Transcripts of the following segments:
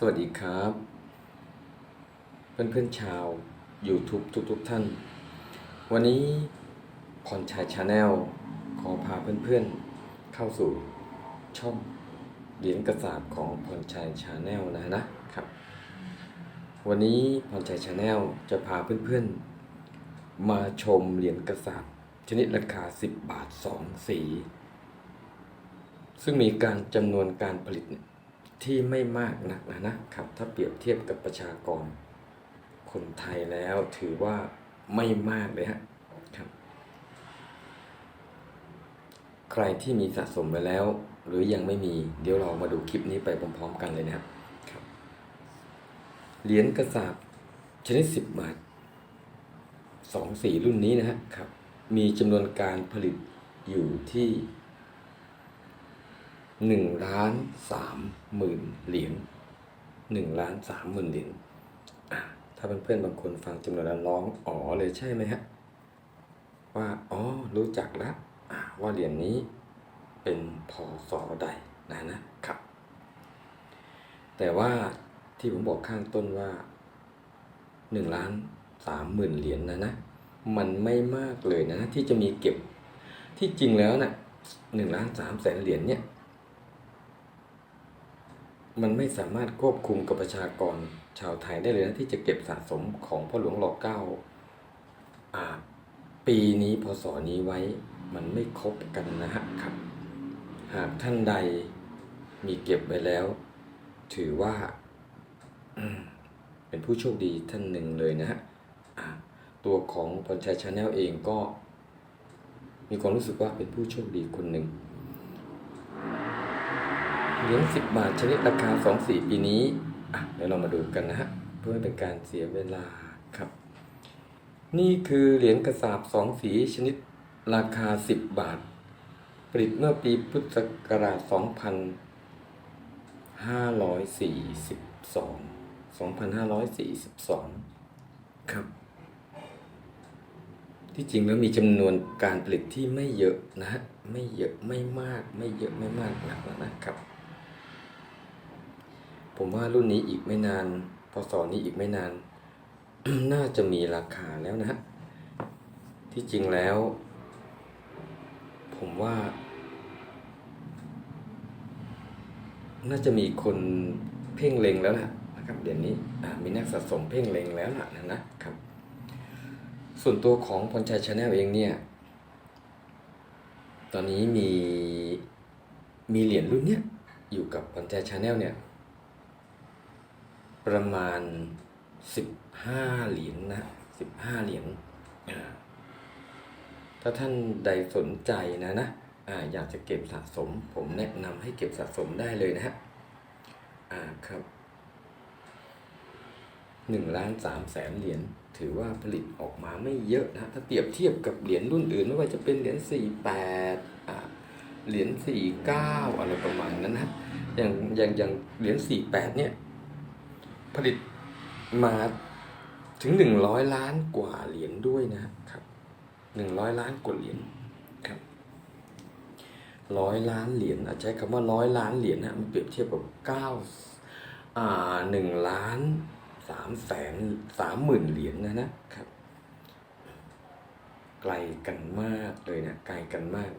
สวัสดีครับเพื่อนเพื่อนๆชาว YouTube ทุกๆทท่าน วันนี้พรชัยชาแนลขอพาเพื่อนๆเข้าสู่ช่องเหรียญกระสาบของพรชัยชาแนลนะนะครับ วันนี้พรชัยชาแนลจะพาเพื่อนๆ มาชมเหรียญกระสาบชนิดราคา 10 บาท 2 สี ซึ่งมีการจำนวนการผลิตเนี่ย ที่ไม่มากนักนะนะครับ ถ้าเปรียบเทียบกับประชากรคนไทยแล้วถือว่าไม่มากเลยฮะครับ ใครที่มีสะสมไปแล้ว หรือยังไม่มีเดี๋ยวเรามาดูคลิปนี้ไปพร้อมๆกันเลยนะครับครับเหรียญกระสาบชนิด 10 บาทสองสีรุ่นนี้นะฮะครับ มีจำนวนการผลิตอยู่ที่ หนึ่งล้านสามหมื่นเหรียญหนึ่งล้านสามหมื่นเหรียญถ้าเพื่อนๆบางคนฟังจำนวนแล้วร้องอ๋อเลยใช่ไหมฮะ ว่าอ๋อรู้จักแล้วว่าเหรียญนี้เป็นพศใดนะนะครับ แต่ว่าที่ผมบอกข้างต้นว่าหนึ่งล้านสามหมื่นเหรียญนะนะ มันไม่มากเลยนะที่จะมีเก็บที่จริงแล้วนะ่ะหนึ่งล้านสามแสนเหรียญเนี่ย มันไม่สามารถควบคุมกับประชากรชาวไทยได้เลยนะที่จะเก็บสะสมของพ่อหลวงรอเก้าปีนี้พศนี้ไว้มันไม่ครบกันนะฮะครับ หากท่านใดมีเก็บไว้แล้ว ถือว่า เป็นผู้โชคดีท่านหนึ่งเลยนะฮะตัวของพรชัยชาแนลเองก็ มีความรู้สึกว่าเป็นผู้โชคดีคนหนึ่ง เหรียญสิบบาทชนิดราคาสองสี่ปีนี้อะเดี๋ยวเรามาดูกันนะฮะเพื่อไม่เป็นการเสียเวลาครับ นี่คือเหรียญกระสาบสองสีชนิดราคาสิบบาท ผลิตเมื่อปีพุทธศักราชสองพันห้าร้อยสี่สิบสองสองพันห้าร้อยสี่สิบสองครับ ที่จริงแล้วมีจำนวนการผลิตที่ไม่เยอะนะฮะไม่เยอะไม่มากไม่เยอะไม่มากนักนะครับ ผมว่ารุ่นนี้อีกไม่นานพศนี้อีกไม่นาน น่าจะมีราคาแล้วนะฮะ ที่จริงแล้ว ผมว่า น่าจะมีคนเพ่งเล็งแล้วล่ะนะครับเดี๋ยวนี้มีนักสะสมเพ่งเล็งแล้วล่ะนะนะครับ ส่วนตัวของพรชัยชาแนลเองเนี่ย ตอนนี้มีมีเหรียญรุ่นเนี้ยอยู่กับพรชัยชาแนลเนี่ย ประมาณสิบห้าเหรียญนะสิบห้าเหรียญถ้าท่านใดสนใจนะนะออยากจะเก็บสะสม ผมแนะนำให้เก็บสะสมได้เลยนะฮะอ่าครับหนึ่งล้านสามแสนเหรียญถือว่าผลิตออกมาไม่เยอะนะ ถ้าเปรียบเทียบกับเหรียญรุ่นอื่น ไม่ว่าจะเป็นเหรียญสี่แปดเหรียญสี่เก้าอะไรประมาณนั้นนะอย่างอย่างอย่างเหรียญสี่แปดเนี่ย ผลิตมาถึงหนึ่งร้อยล้านกว่าเหรียญด้วยนะครับหนึ่งร้อยล้านกว่าเหรียญครับร้อยล้านเหรียญอาจใช้คำว่าร้อยล้านเหรียญนะมันเปรียบเทียบกับเก้าอ่าหนึ่งล้านสามแสนสามหมื่นเหรียญนะนะครับ ไกลกันมากเลยนะไกลกันมาก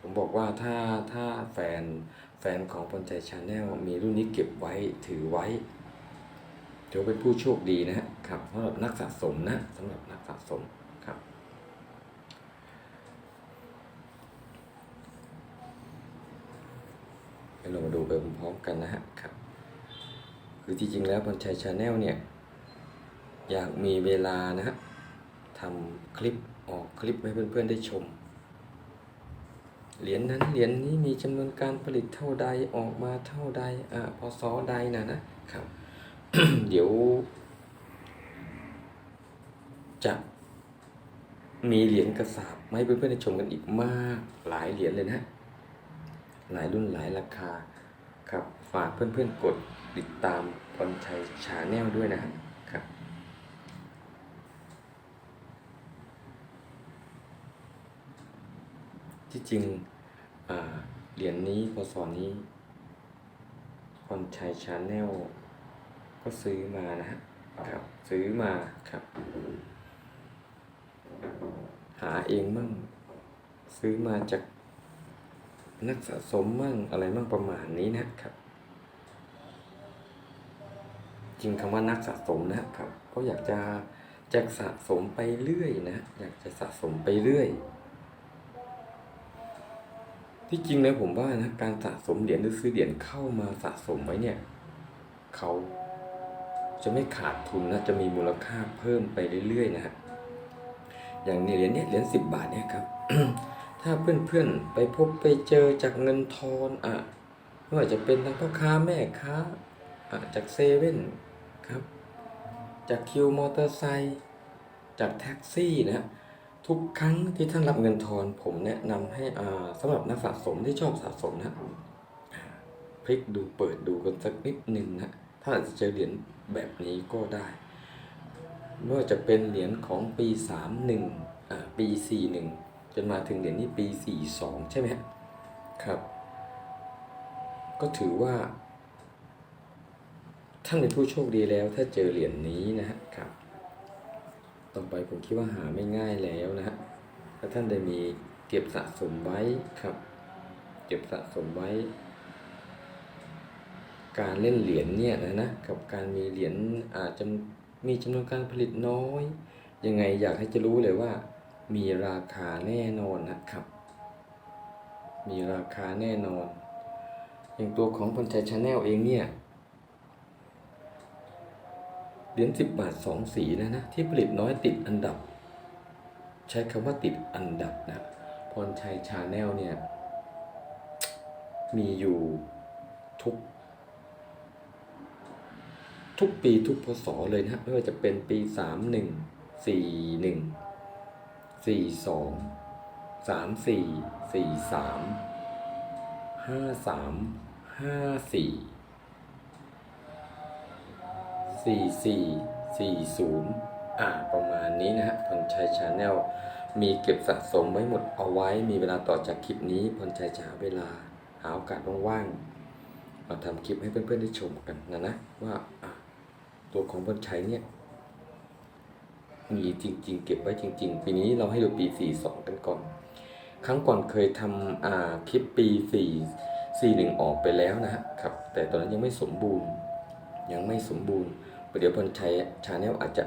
ผมบอกว่าถ้าถ้าแฟนแฟนของพลใจชาแนลมีรุ่นนี้เก็บไว้ถือไว้ ถือว่าเป็นผู้โชคดีนะฮะครับสำหรับนักสะสมนะสำหรับนักสะสมครับ เรามาดูไปพร้อมกันนะฮะครับ คือที่จริงแล้วบอลชัยชาแนลเนี่ย อยากมีเวลานะฮะทำคลิปออกคลิปให้เพื่อนๆได้ชมเหรียญนั้นเหรียญนี้มีจำนวนการผลิตเท่าใดออกมาเท่าใดอ่าพศใดนะนะครับ เดี๋ยว จะมีเหรียญกระสาบมาให้เพื่อนๆได้ชมกันอีกมากหลายเหรียญเลยนะ หลายรุ่นหลายราคาครับ ฝากเพื่อนๆกดติดตามพรชัยชาแนลด้วยนะครับที่จริงเหรียญนี้พศนี้พรชัยชาแนล ก็ซื้อมานะฮะครับ ซื้อมาครับ หาเองมั่ง ซื้อมาจากนักสะสมมั่งอะไรมั่งประมาณนี้นะครับ จริงคำว่านักสะสมนะครับ ก็อยากจะจะสะสมไปเรื่อยนะ อยากจะสะสมไปเรื่อย ที่จริงแล้วผมว่านะการสะสมเหรียญหรือซื้อเหรียญเข้ามาสะสมไว้เนี่ย เขา จะไม่ขาดทุนนะจะมีมูลค่าเพิ่มไปเรื่อยๆนะฮะอย่างนี้เหรียญเนี่ยเหรียญสิบบาทเนี่ยครับ ถ้าเพื่อนๆไปพบไปเจอจากเงินทอนอะไม่ว่าจะเป็นทั้งพ่อค้าแม่ค้าอะจากเซเว่นครับ จากคิวมอเตอร์ไซค์จากแท็กซี่นะฮะทุกครั้งที่ท่านรับเงินทอนผมแนะนำให้อ่าสำหรับนักสะสมที่ชอบสะสมนะพลิกดูเปิดดูกันสักนิดหนึ่งนะ ถ้าจะเจอเหรียญแบบนี้ก็ได้ไม่ว่าจะเป็นเหรียญของปี 31อ่าปี 41 จนมาถึงเหรียญนี้ปี 42 ใช่ไหมครับ ก็ถือว่าท่านเป็นผู้โชคดีแล้วถ้าเจอเหรียญนี้นะฮะครับ ต่อไปผมคิดว่าหาไม่ง่ายแล้วนะฮะถ้าท่านได้มีเก็บสะสมไว้ครับ เก็บสะสมไว้ การเล่นเหรียญเนี่ยนะนะกับการมีเหรียญอาจจะมีจำนวนการผลิตน้อย ยังไงอยากให้จะรู้เลยว่า มีราคาแน่นอนนะครับ มีราคาแน่นอน อย่างตัวของพันชัยชาแนลเองเนี่ยเหรียญสิบบาทสองสีนะนะที่ผลิตน้อยติดอันดับ ใช้คำว่าติดอันดับนะพรชัยชาแนลเนี่ยมีอยู่ทุก ทุกปีทุกพศเลยนะไม่ว่าจะเป็นปีสามหนึ่งสี่หนึ่งสี่สองสามสี่สี่สามห้าสามห้าสี่สี่สี่สี่ศูนย์อ่า ประมาณนี้นะฮะพรชัยชาแนลมีเก็บสะสมไว้หมดเอาไว้ มีเวลาต่อจากคลิปนี้พรชัยจะหาเวลา หาโอกาสว่างๆ มาทำคลิปให้เพื่อนๆได้ชมกันนะนะว่า ตัวของพรชัยเนี่ยมีจริง ๆ เก็บไว้จริง ๆ ปีนี้เราให้ดูปี 42 กันก่อน ครั้งก่อนเคยทำอ่าคลิปปี 4 41 ออกไปแล้วนะครับ แต่ตอนนั้นยังไม่สมบูรณ์ ยังไม่สมบูรณ์เดี๋ยวพลชัยชาแนลอาจจะ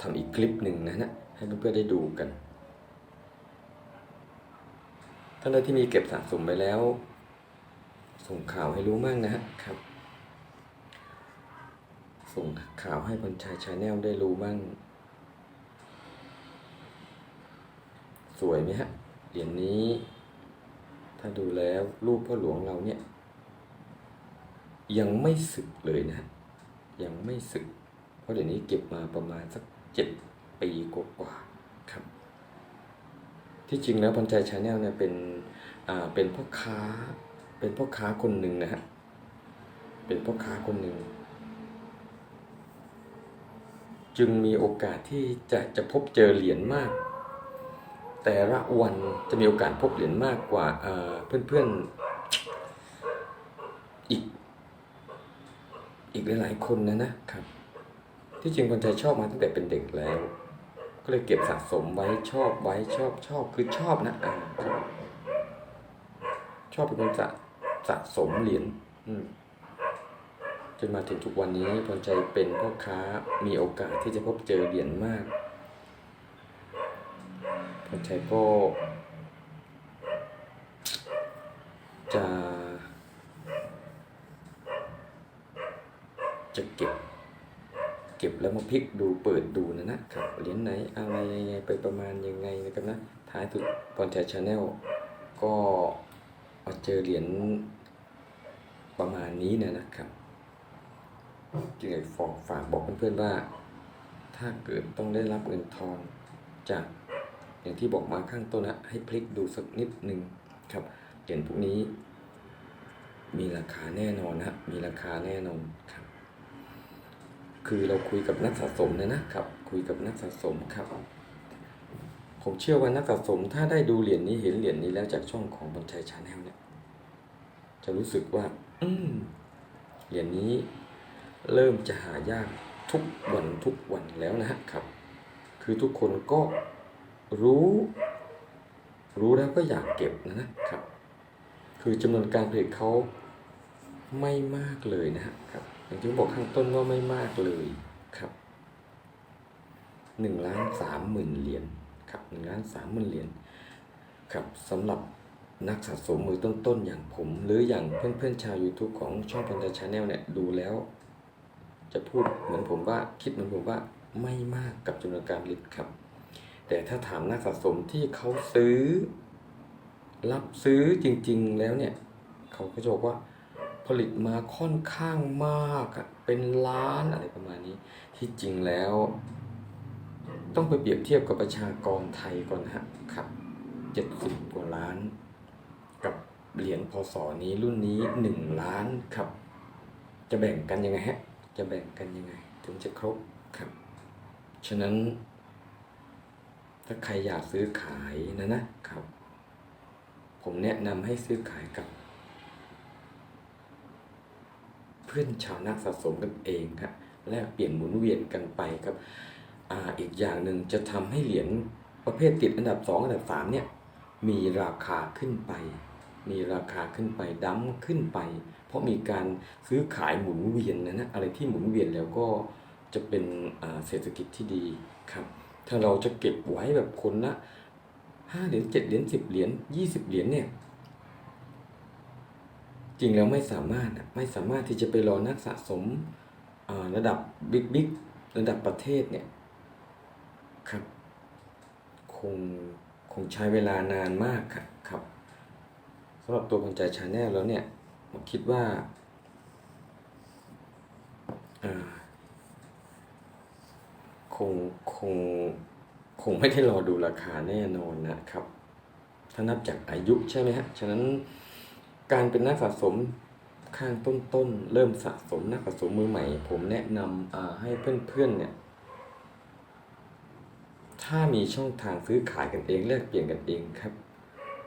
ทำอีกคลิปหนึ่งนะนะให้เพื่อนๆได้ดูกันท่านใดที่มีเก็บสะสมไปแล้ว ส่งข่าวให้รู้มั่งนะครับ ส่งข่าวให้พลชัยชาแนลได้รู้มั่งสวยไหมฮะเหรียญนี้ ถ้าดูแล้วรูปพ่อหลวงเราเนี่ย ยังไม่สึกเลยนะ ยังไม่สึก เพราะเดี๋ยวนี้เก็บมาประมาณสักเจ็ดปีกว่าๆครับ ที่จริงแล้วพันใจชาแนลเนี่ยเป็นอ่าเป็นพ่อค้า เป็นพ่อค้าคนหนึ่งนะฮะเป็นพ่อค้าคนหนึ่ง จึงมีโอกาสที่จะจะพบเจอเหรียญมาก แต่ละวันจะมีโอกาสพบเหรียญมากกว่าอ่าเพื่อนๆอีก อีกหลายๆคนนะนะครับ ที่จริงคนไทยชอบมาตั้งแต่เป็นเด็กแล้ว ก็เลยเก็บสะสมไว้ชอบไว้ชอบชอบคือชอบนะอ่าชอบเป็นคนสะสะสมเหรียญอืม จนมาถึงทุกวันนี้พรใจเป็นพ่อค้ามีโอกาสที่จะพบเจอเหรียญมากพรใจก็จะจะเก็บ เก็บแล้วมาพลิกดูเปิดดูนะนะครับเหรียญไหนอะไรยังไงไปประมาณยังไงนะครับนะท้ายสุดพรชัยชาแนลก็มาเจอเหรียญประมาณนี้นะนะครับ จึงอยากฝากฝากบอกเพื่อนๆว่า ถ้าเกิดต้องได้รับเงินทอนจากอย่างที่บอกมาข้างต้นนะให้พลิกดูสักนิดหนึ่งครับเหรียญพวกนี้ มีราคาแน่นอนนะมีราคาแน่นอนครับ คือเราคุยกับนักสะสมนะนะครับ คุยกับนักสะสมครับผมเชื่อว่านักสะสมถ้าได้ดูเหรียญนี้เห็นเหรียญนี้แล้วจากช่องของบรรชัยชาแนลเนี่ยจะรู้สึกว่า อืมเหรียญนี้ เริ่มจะหายากทุกวันทุกวันแล้วนะครับ คือทุกคนก็รู้ รู้แล้วก็อยากเก็บนะครับ คือจำนวนการผลิตเขาไม่มากเลยนะครับ อย่างที่ผมบอกข้างต้นว่าไม่มากเลยครับหนึ่งล้านสามหมื่นเหรียญครับหนึ่งล้านสามหมื่นเหรียญครับสำหรับนักสะสมมือต้นๆอย่างผม หรืออย่างเพื่อนๆชาว YouTube ของช่องพันธชาแนลเนี่ยดูแล้ว จะพูดเหมือนผมว่าคิดเหมือนผมว่าไม่มากกับจำนวนการผลิตครับ แต่ถ้าถามนักสะสมที่เขาซื้อ รับซื้อจริง ๆ แล้วเนี่ย เขาก็จะบอกว่าผลิตมาค่อนข้างมากเป็นล้านอะไรประมาณนี้ ที่จริงแล้ว ต้องไปเปรียบเทียบกับประชากรไทยก่อนฮะครับเจ็ดสิบกว่าล้าน กับเหรียญพศนี้รุ่นนี้หนึ่งล้านครับ จะแบ่งกันยังไงฮะ จะแบ่งกันยังไง ถึงจะครบครับ ฉะนั้น ถ้าใครอยากซื้อขายนะนะครับ ผมแนะนำให้ซื้อขายกับ เพื่อนชาวนักสะสมกันเองครับแลกเปลี่ยนหมุนเวียนกันไปครับอ่าอีกอย่างหนึ่งจะทำให้เหรียญประเภทติดอันดับ 2 อันดับ 3 เนี่ย มีราคาขึ้นไป มีราคาขึ้นไปดั้มขึ้นไป เพราะมีการซื้อขายหมุนเวียนนะนะอะไรที่หมุนเวียนแล้วก็จะเป็นเศรษฐกิจที่ดีครับ ถ้าเราจะเก็บไว้แบบคนละห้าเหรียญเจ็ดเหรียญสิบเหรียญยี่สิบเหรียญเนี่ยจริงแล้วไม่สามารถไม่สามารถที่จะไปรอนักสะสมระดับบิ๊กบิ๊กระดับประเทศเนี่ยครับคงคงใช้เวลานานมากครับำหรับตัวคนใจชาแนลแล้วเนี่ย ผมคิดว่าคงคงคงไม่ได้รอดูราคาแน่นอนนะครับ ถ้านับจากอายุใช่ไหมฮะ ฉะนั้นการเป็นนักสะสมข้างต้นๆ เริ่มสะสมนักสะสมมือใหม่ ผมแนะนำให้เพื่อนๆเนี่ย ถ้ามีช่องทางซื้อขายกันเองแลกเปลี่ยนกันเองครับ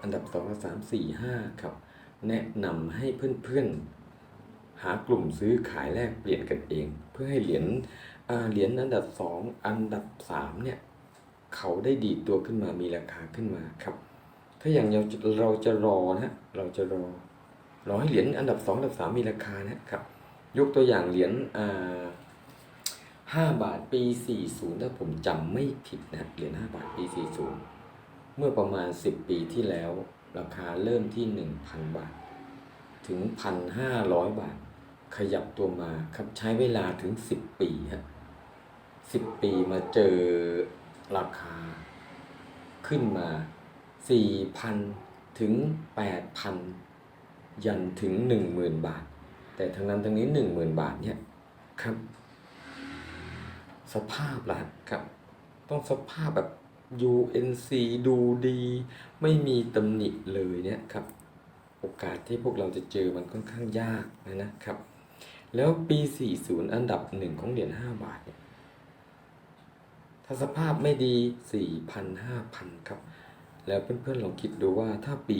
อันดับสองสามสี่ห้าครับ แนะนำให้เพื่อนๆ หากลุ่มซื้อขายแลกเปลี่ยนกันเอง เพื่อให้เหรียญเหรียญอันดับสองอันดับสามเนี่ยเขาได้ดีดตัวขึ้นมามีราคาขึ้นมาครับ ถ้าอย่างเราจะเราจะรอนะเราจะรอรอให้เหรียญอันดับสองอันดับสามมีราคานะครับ ยกตัวอย่างเหรียญห้าบาทปีสี่ศูนย์ถ้าผมจำไม่ผิดนะเหรียญห้าบาทปีสี่ศูนย์ มื่อประมาณสิบปีที่แล้ว ราคาเริ่มที่หนึ่งพันบาท ถึงพันห้าร้อยบาท ขยับตัวมาครับใช้เวลาถึงสิบปีฮะสิบปีมาเจอราคาขึ้นมาสี่พันถึงแปดพันยันถึงหนึ่งหมื่นบาท แต่ทั้งนั้นทั้งนี้หนึ่งหมื่นบาทเนี่ยครับ สภาพล่ะครับ ต้องสภาพแบบ UNC ดูดี ไม่มีตำหนิเลยเนี่ยครับ โอกาสที่พวกเราจะเจอมันค่อนข้างยากนะนะครับ แล้วปี 40 อันดับหนึ่งของเหรียญ5บาทเนี่ยถ้าสภาพไม่ดี 4,000 5,000 ครับ แล้วเพื่อนๆลองคิดดูว่าถ้าปี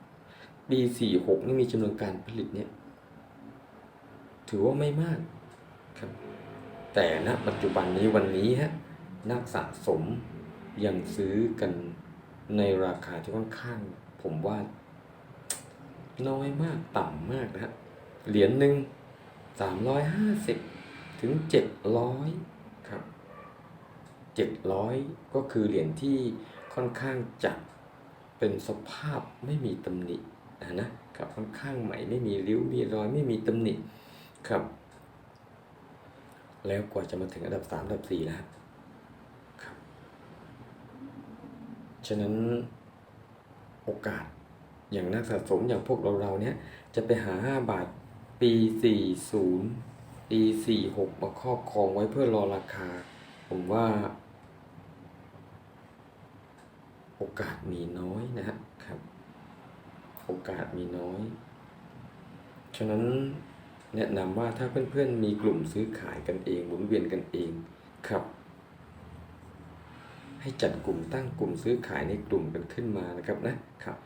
46 ปี 46 นี่มีจำนวนการผลิตเนี่ย ถือว่าไม่มากครับ แต่ณปัจจุบันนี้วันนี้ฮะนักสะสม ยังซื้อกันในราคาที่ค่อนข้าง ผมว่าน้อยมากต่ำมากนะฮะเหรียญหนึ่งสามร้อยห้าสิบถึงเจ็ดร้อยครับเจ็ดร้อยก็คือเหรียญที่ค่อนข้างจะเป็นสภาพไม่มีตำหนินะครับค่อนข้างใหม่ไม่มีริ้วมีรอยไม่มีตำหนิครับ แล้วกว่าจะมาถึงอันดับสามอันดับสี่แล้วครับ ฉะนั้นโอกาสอย่างนักสะสมอย่างพวกเราเราเนี่ยจะไปหา 5 บาทปี 40 ปี 46 มาครอบครองไว้เพื่อรอราคา ผมว่า โอกาสมีน้อยนะครับ โอกาสมีน้อย ฉะนั้นแนะนำว่าถ้าเพื่อนๆมีกลุ่มซื้อขายกันเองหมุนเวียนกันเองครับ ให้จัดกลุ่มตั้งกลุ่มซื้อขายในกลุ่มกันขึ้นมานะครับนะครับ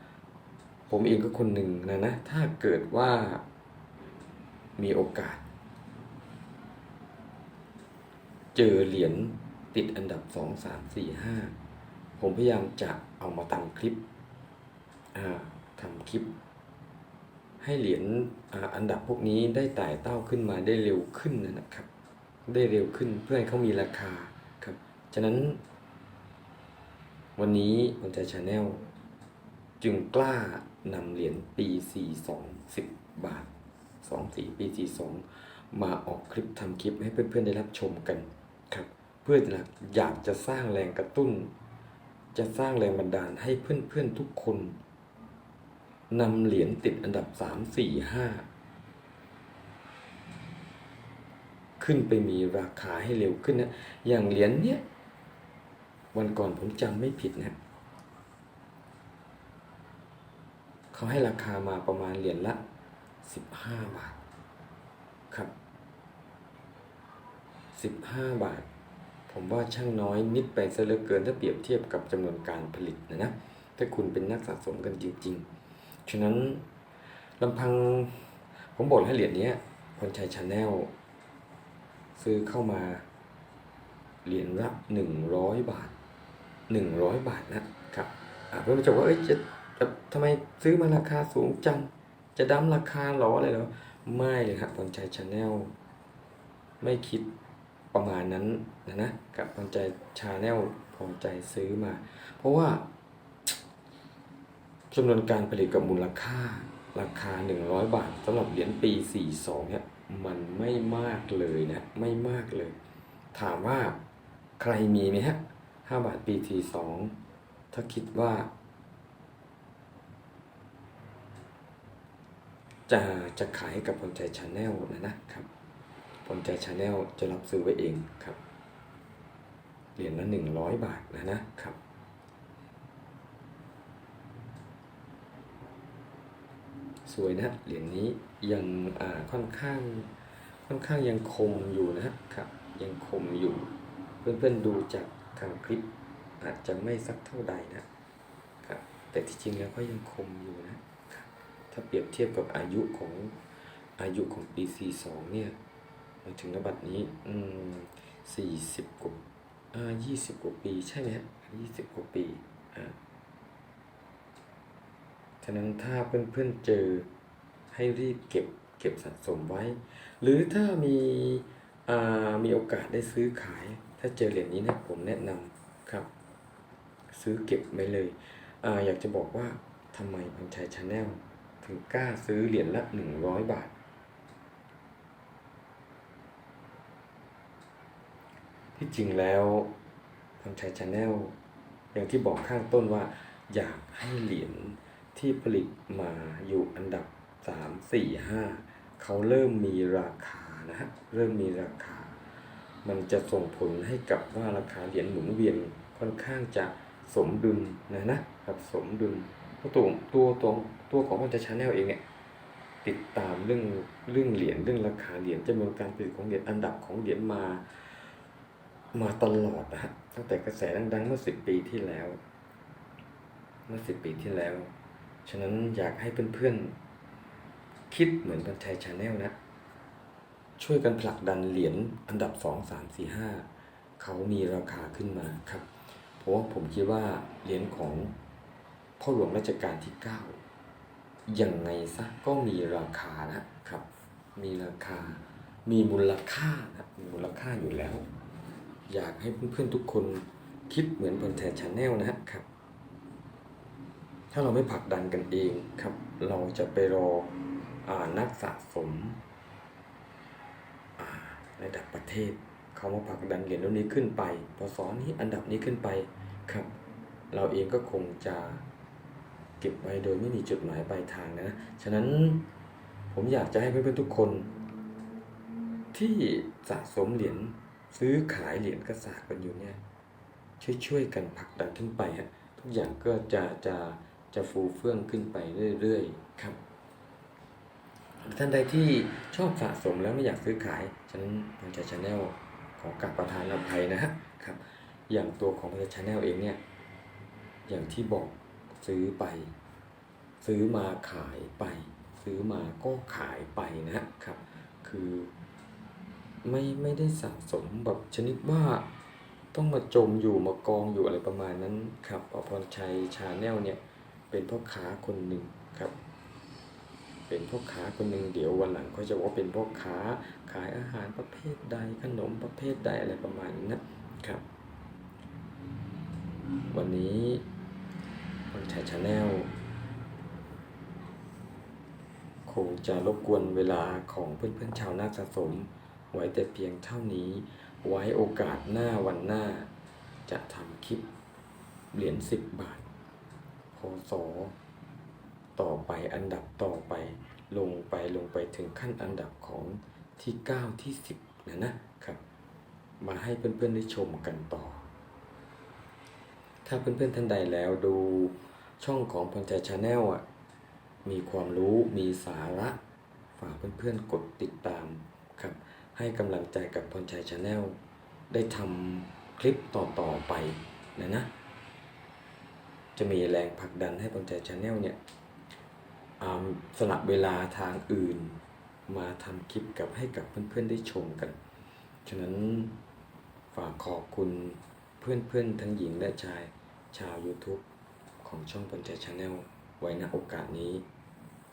ผมเองก็คนหนึ่งนะนะถ้าเกิดว่ามีโอกาส เจอเหรียญติดอันดับสองสามสี่ห้าผมพยายามจะเอามาทำคลิปทำคลิป ให้เหรียญออันดับพวกนี้ได้ไต่เต้าขึ้นมาได้เร็วขึ้นนะครับ ได้เร็วขึ้นเพื่อให้เขามีราคาครับ ฉะนั้น วันนี้วันใจชาแนลจึงกล้านำเหรียญปี 42 10 บาท 24 ปี 42 มาออกคลิปทำคลิปให้เพื่อนๆได้รับชมกันครับ เพื่ออยากจะสร้างแรงกระตุ้น จะสร้างแรงบันดาลให้เพื่อนๆทุกคนนำเหรียญติดอันดับ 3 4 5 ขึ้นไปมีราคาให้เร็วขึ้นนะ อย่างเหรียญเนี้ย วันก่อนผมจำไม่ผิดนะเขาให้ราคามาประมาณเหรียญละ15บห้าบาท ครับ15บห้าบาท ผมว่าช่างน้อยนิดไปซะเหลือเกินถ้าเปรียบเทียบกับจำนวนการผลิตนะนะถ้าคุณเป็นนักสะสมกันจริง ๆ ฉะนั้นลำพังผมบอกให้เหรียญนี้คนชัยชาแนลซื้อเข้ามาเหรียญละหนึ่งร้อยบาท หนึ่งร้อยบาทนะครับเพื่อนๆจะว่าเอ้ยจะจะทำไมซื้อมาราคาสูงจัง จะดั้มราคาหรออะไรหรอไม่เลยครับพรชัยชาแนลไม่คิดประมาณนั้นนะนะกับพรใจชาแนลพรใจซื้อมา เพราะว่าจำนวนการผลิตกับมูลค่าราคา 100 บาทสำหรับเหรียญปี 42 เนี่ยมันไม่มากเลยนะ ไม่มากเลย ถามว่าใครมีไหมฮะ 5 บาทปี42ถ้าคิดว่า จะจะขายกับพลใจชาแนลนะนะครับพลใจชาแนลจะรับซื้อไว้เองครับ เหรียญละ100 บาทนะนะครับสวยนะเหรียญนี้ยังอ่าค่อนข้างค่อนข้างยังคมอยู่นะครับยังคมอยู่ เพื่อนๆดูจาก ทางคลิปอาจจะไม่สักเท่าใดนะครับแต่ที่จริงแล้วก็ยังคมอยู่นะ ถ้าเปรียบเทียบกับอายุของอายุของปี 42 เนี่ยมาถึงนบัดนี้อืม40 กว่าอ่า20 กว่าปีใช่ไหมฮะ20 กว่าปีอ่าฉะนั้นถ้าเพื่อนๆเจอให้รีบเก็บเก็บสะสมไว้ หรือถ้ามีอ่ามีโอกาสได้ซื้อขาย ถ้าเจอเหรียญนี้นะผมแนะนำครับ ซื้อเก็บไว้เลยอาอยากจะบอกว่าทำไมพันชัยชาแนลถึงกล้าซื้อเหรียญละ100บาท ที่จริงแล้วพันชัยชาแนลอย่างที่บอกข้างต้นว่า อยากให้เหรียญที่ผลิตมาอยู่อันดับ 3 4 5 เขาเริ่มมีราคานะฮะ เริ่มมีราคา มันจะส่งผลให้กับว่าราคาเหรียญหมุนเวียนค่อนข้างจะสมดุลนะนะครับสมดุลเพราะตัวตัวตัวตัวของมันจะชาแนลเองเนี่ยติดตามเรื่องเรื่องเหรียญเรื่องราคาเหรียญจำนวนการผลิตของเหรียญอันดับของเหรียญมา มาตลอดนะฮะตั้งแต่กระแสดังๆเมื่อสิบปีที่แล้ว เมื่อสิบปีที่แล้ว ฉะนั้นอยากให้เพื่อนๆคิดเหมือนบันชัยชาแนลนะ ช่วยกันผลักดันเหรียญอันดับ 2 3 4 5 เขามีราคาขึ้นมาครับ เพราะว่าผมคิดว่าเหรียญของพ่อหลวงรัชกาลที่ 9 ยังไงซะก็มีราคานะครับ มีราคา มีมูลค่านะมีมูลค่าอยู่แล้ว อยากให้เพื่อนๆทุกคนคิดเหมือนบนแทนชาแนลนะครับ ถ้าเราไม่ผลักดันกันเองครับ เราจะไปรออานักสะสม ระดับประเทศ เขามาผลักดันเหรียญรุ่นนี้ขึ้นไป พอสอนนี้อันดับนี้ขึ้นไปครับ เราเองก็คงจะเก็บไว้โดยไม่มีจุดหมายปลายทางนะ ฉะนั้นผมอยากจะให้เพื่อนๆทุกคน ที่สะสมเหรียญซื้อขายเหรียญกระสากกันอยู่เนี่ยช่วยๆกันผลักดันขึ้นไปฮะทุกอย่างก็จะจะจะฟูเฟื่องขึ้นไปเรื่อยๆ ครับ ท่านใดที่ชอบสะสมแล้วไม่อยากซื้อขายฉะนั้นพันชาชาแนลขอกราบประทานอภัยนะฮะครับ อย่างตัวของพันชาชาแนลเองเนี่ย อย่างที่บอกซื้อไป ซื้อมาขายไป ซื้อมาก็ขายไปนะฮะครับ คือไม่ไม่ได้สะสมแบบชนิดว่าต้องมาจมอยู่มากองอยู่อะไรประมาณนั้นครับอพรชัยชาแนลเนี่ยเป็นพ่อค้าคนหนึ่งครับ เป็นพ่อค้าคนหนึ่งเดี๋ยววันหลังเขาจะบอกว่าเป็นพ่อค้าขายอาหารประเภทใดขนมประเภทใดอะไรประมาณนี้นะครับ วันนี้พรชัยชาแนลคงจะรบกวนเวลาของเพื่อนๆชาวนาสะสม ไว้แต่เพียงเท่านี้ ไว้โอกาสหน้าวันหน้า จะทำคลิปเหรียญสิบบาทพศ ต่อไปอันดับต่อไป ลงไปลงไปถึงขั้นอันดับของที่ 9 ที่ 10นะนะครับ มาให้เพื่อนๆได้ชมกันต่อ ถ้าเพื่อนๆท่านใดแล้วดูช่องของพรชัยชาแนลอะมีความรู้มีสาระฝากเพื่อนๆกดติดตามครับ ให้กำลังใจกับพรชัยชาแนลได้ทำคลิปต่อๆไปนะนะ จะมีแรงผลักดันให้พรชัยชาแนลเนี่ย สลับเวลาทางอื่น มาทำคลิปกับให้กับเพื่อนๆได้ชมกัน ฉะนั้นฝากขอบคุณเพื่อนๆทั้งหญิงและชายชาว YouTube ของช่องปัญจชาแนลไว้ณโอกาสนี้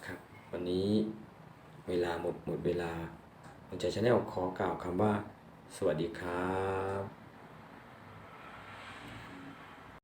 ครับ วันนี้เวลาหมดหมดเวลาปัญจชาแนลขอกล่าวคำว่า สวัสดีครับ